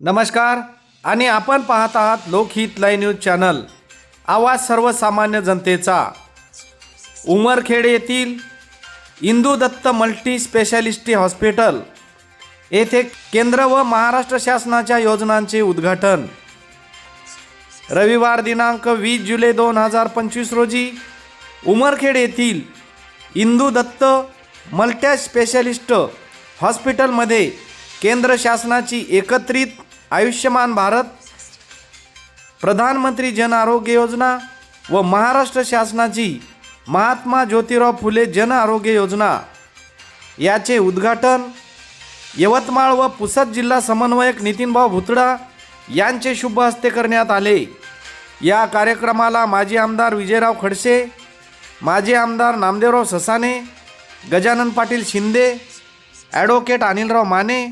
नमस्कार. आणि आपण पाहत आहात लोकहित लाईव्ह न्यूज चॅनल. आवाज सर्वसामान्य जनतेचा. उमरखेड येथील Indu Datt multi specialty hospital येथे केंद्र व महाराष्ट्र शासनाच्या योजनांचे उद्घाटन. रविवार दिनांक वीस जुलै दोन हजार पंचवीस रोजी उमरखेड येथील इंदू दत्त मल्ट्या स्पेशालिस्ट हॉस्पिटलमध्ये केंद्र शासनाची एकत्रित आयुष्यमान भारत प्रधानमंत्री जन आरोग्य योजना व महाराष्ट्र शासनाची महात्मा ज्योतिराव फुले जन आरोग्य योजना याचे उद्घाटन यवतमाळ व पुसद जिल्हा समन्वयक नितीनभाऊ भुतडा यांचे शुभ हस्ते करण्यात आले. या कार्यक्रमाला माजी आमदार विजयराव खडसे माजी आमदार Namdevrao Sasane Gajanan Patil Shinde advocate Anilrao Mane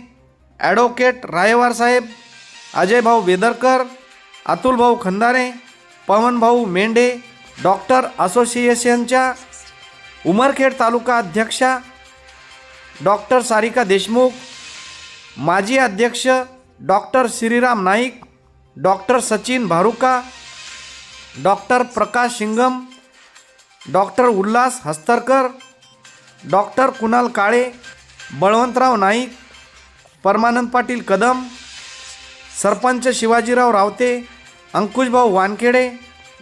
advocate Raywar Saheb Ajaybhau Vedarkar Atulbhau Khandare Pawanbhau Mendhe doctor असोसिएशनच्या उमरखेड तालुका अध्यक्षा डॉक्टर सारिका देशमुख माजी अध्यक्ष doctor Shriram Naik doctor Sachin Bharuka doctor Prakash Shingam doctor Ulhas Hastarkar doctor Kunal Kale Balwantrao Naik Parmanand Patil Kadam sarpanch Shivajirao Raote Ankushbhau Wankhede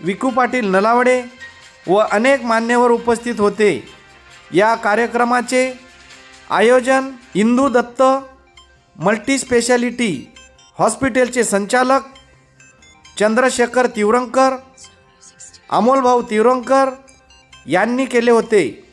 Viku Patil Nalawade व अनेक मान्यवर उपस्थित होते. या कार्यक्रमाचे आयोजन इंदू दत्त मल्टीस्पेशालिटी हॉस्पिटलचे संचालक चंद्रशेखर तिवरंकर अमोलभाऊ तिवरंकर यांनी केले होते.